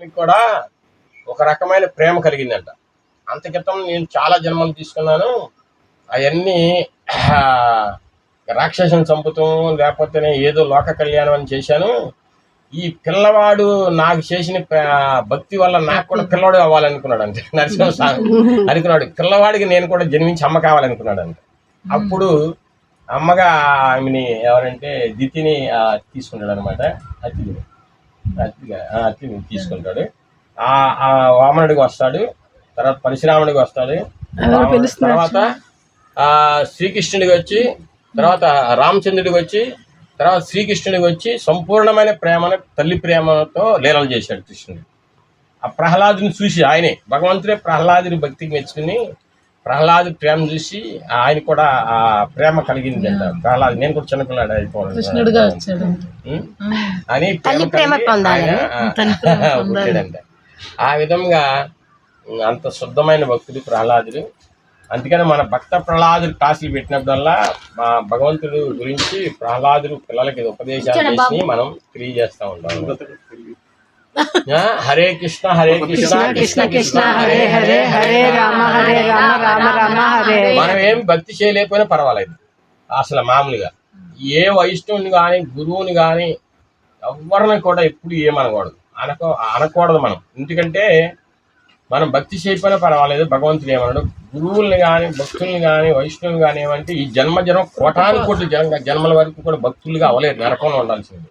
మీకు కూడా ఒక రకమైన ప్రేమ కలిగిందంట. అంత క్రితం నేను చాలా జన్మలు తీసుకున్నాను. అవన్నీ రాక్షసం చంపుతాం లేకపోతే ఏదో లోక కళ్యాణం అని చేశాను. ఈ పిల్లవాడు నాకు చేసిన భక్తి వల్ల నాకు కూడా పిల్లవాడు అవ్వాలనుకున్నాడు అంతే నరసింహస్వామి అనుకున్నాడు. పిల్లవాడికి నేను కూడా జన్మించి అమ్మ కావాలనుకున్నాడు అంతే అప్పుడు అమ్మగా ఆమెని ఎవరంటే దితిని తీసుకున్నాడు తీసుకుంటాడు అనమాట అతిథిని. అతిథిని తీసుకుంటాడు. ఆ ఆ వామనుడికి వస్తాడు తర్వాత పరశురాముడికి వస్తాడు. తర్వాత ఆ శ్రీకృష్ణుడికి వచ్చి తర్వాత రామచంద్రుడికి వచ్చి తర్వాత శ్రీకృష్ణుడికి వచ్చి సంపూర్ణమైన ప్రేమను తల్లి ప్రేమతో లీలలు చేశాడు కృష్ణుడు. ఆ ప్రహ్లాదుని చూసి ఆయనే భగవంతుడే ప్రహ్లాదుని భక్తికి మెచ్చుకుని ప్రహ్లాదు ప్రేమ చూసి ఆయన కూడా ఆ ప్రేమ కలిగింది అంట. ప్రహ్లాదు నేను కూడా చిన్నపిల్లాడు వచ్చాడు. ఉం? అని ప్రేమ పుట్టాడంట. ఆ విధంగా అంత శుద్ధమైన భక్తుడు ప్రహ్లాదుడు. అందుకని మన భక్త ప్రహ్లాదుడు క్లాసులు పెట్టినప్పుడల్లా మా భగవంతుడు గురించి ప్రహ్లాదుడు పిల్లలకి ఉపదేశాలు చేసి మనం తెలియజేస్తా ఉంటాం. హరే కృష్ణ హరే కృష్ణ కృష్ణ కృష్ణ హరే హరే హరే రామ హరే రామ రామ రామ హరే మనం ఏం భక్తి చేయలేకపోయినా పర్వాలేదు. అసలు మామూలుగా. ఏ వైష్ణవుని కానీ గురువుని కానీ ఎవరిని కూడా ఎప్పుడు ఏమనకూడదు. అనకో అనకూడదు మనం. ఎందుకంటే మనం భక్తి చేయకపోయినా పర్వాలేదు. భగవంతుడు ఏమన్నాడు గురువుల్ని కానీ భక్తుల్ని కానీ వైష్ణవుని కానీ ఏమంటే ఈ జన్మ జన్మ కోటాను కోట్ల జన్మ జన్మల వరకు కూడా భక్తులుగా అవ్వలేరు నరకంలో ఉండాల్సింది.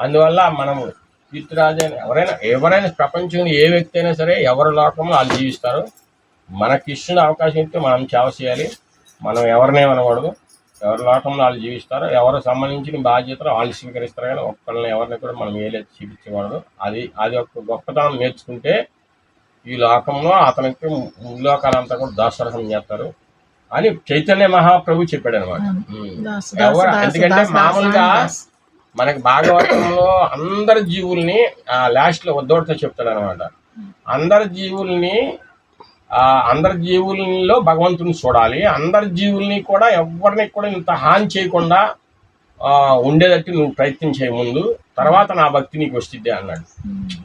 అందువల్ల మనము కీర్తిరాజు ఎవరైనా ఎవరైనా ప్రపంచంలో ఏ వ్యక్తి అయినా సరే ఎవరి లోకంలో వాళ్ళు జీవిస్తారు. మనకి ఇచ్చిన అవకాశం ఇస్తే మనం సేవ చేయాలి. మనం ఎవరిని అనకూడదు ఎవరి లోకంలో వాళ్ళు జీవిస్తారో. ఎవరు సంబంధించిన బాధ్యతలు వాళ్ళు స్వీకరిస్తారు కానీ ఒక్కళ్ళని ఎవరిని కూడా మనం ఏలేదు చూపించకూడదు. అది అది ఒక గొప్పతనం నేర్చుకుంటే ఈ లోకంలో అతనికి లోకాలంతా కూడా దాసరహం చేస్తారు అని చైతన్య మహాప్రభు చెప్పాడు అనమాట ఎవరు? ఎందుకంటే మామూలుగా. మనకి భాగవతంలో అందరి జీవుల్ని ఆ లాస్ట్లో ఉద్దోడితో చెప్తాడు అనమాట అందరి జీవుల్ని అందరి జీవుల్లో భగవంతుని చూడాలి. అందరి జీవుల్ని కూడా ఎవరిని కూడా ఇంత హాని చేయకుండా ఉండేటట్టు నువ్వు ప్రయత్నం చేయ ముందు. తర్వాత నా భక్తి నీకు వస్తుంది అన్నాడు.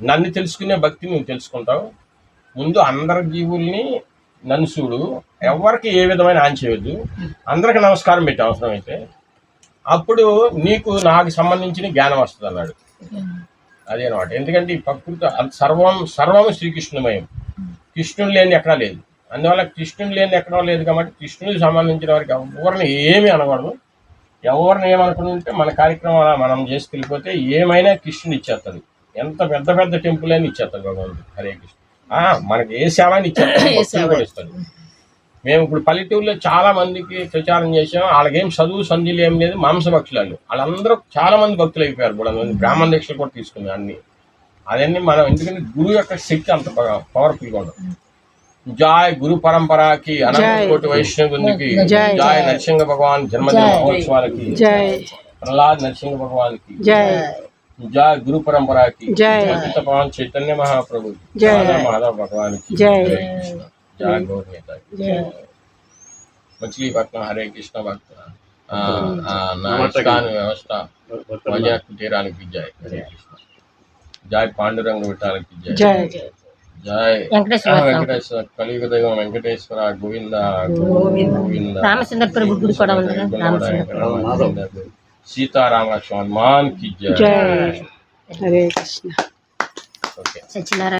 నన్ను తెలుసుకునే భక్తి నువ్వు తెలుసుకుంటావు. ముందు అందరి జీవుల్ని నన్ను చూడు. ఎవరికి ఏ విధమైన హాని చేయొద్దు. అందరికి నమస్కారం పెట్టా అవసరం అయితే అప్పుడు నీకు నాకు సంబంధించిన జ్ఞానం వస్తుంది అన్నాడు. అదే అనమాట ఎందుకంటే ఈ ప్రకృతి సర్వం సర్వం శ్రీకృష్ణమయం. కృష్ణుడు లేని ఎక్కడా లేదు. అందువల్ల కృష్ణుడు లేని ఎక్కడా లేదు కాబట్టి కృష్ణుడికి సంబంధించిన వారికి ఎవరిని ఏమీ అనకూడదు. ఎవరిని ఏమనుకుంటే మన కార్యక్రమం మనం చేసుకెళ్ళిపోతే ఏమైనా కృష్ణుడు ఇచ్చేస్తాడు ఎంత పెద్ద పెద్ద టెంపుల్ అయినా ఇచ్చేస్తాడు భగవంతుడు. హరే కృష్ణ. ఆ, మనకి ఏ సేవ? అయినా ఇచ్చేస్తాడు ఇస్తాడు మేము ఇప్పుడు పల్లెటూరులో చాలా మందికి ప్రచారం చేసాం వాళ్ళకేం చదువు సంధ్యలు ఏం లేదు. మాంస భక్షులు వాళ్ళందరూ చాలా మంది భక్తులు అయిపోయారు మంది బ్రాహ్మణ దీక్షలు కూడా తీసుకున్నాం అన్ని. అవన్నీ మనం ఎందుకంటే గురువు యొక్క శక్తి అంత పవర్ఫుల్గా ఉండదు. జాయ్ గురు పరంపరకి అనంత కోటి వైష్ణవునికి. జాయ్. నరసింహ భగవాన్ జన్మదిన మహోత్సవాలకి ప్రహ్లాద్ నరసింహ భగవాన్కి జాయ్. గురు పరంపరకి పవన్ చైతన్య మహాప్రభు. మాధవ భగవాన్కి జై. కృష్ణ. జై గౌర్ నేతాకి జై మచిలీపట్నం హరే కృష్ణ భక్త ఆ, ఆ, నా ఇష్టాను వ్యవస్థ మజా కుటీరానికి జై హరే కృష్ణ జై పాండురంగ విఠాలకి జై జై జై వెంకటేశ్వర స్వామి. వెంకటేశ్వర కలియుగ దైవం వెంకటేశ్వర గోవింద గోవింద రామచంద్ర ప్రభు గుడి కూడా ఉంది కదా, రామచంద్ర సీతారామ స్వామి మాన్కి జై జై హరే కృష్ణ ఓకే సత్యనారాయణ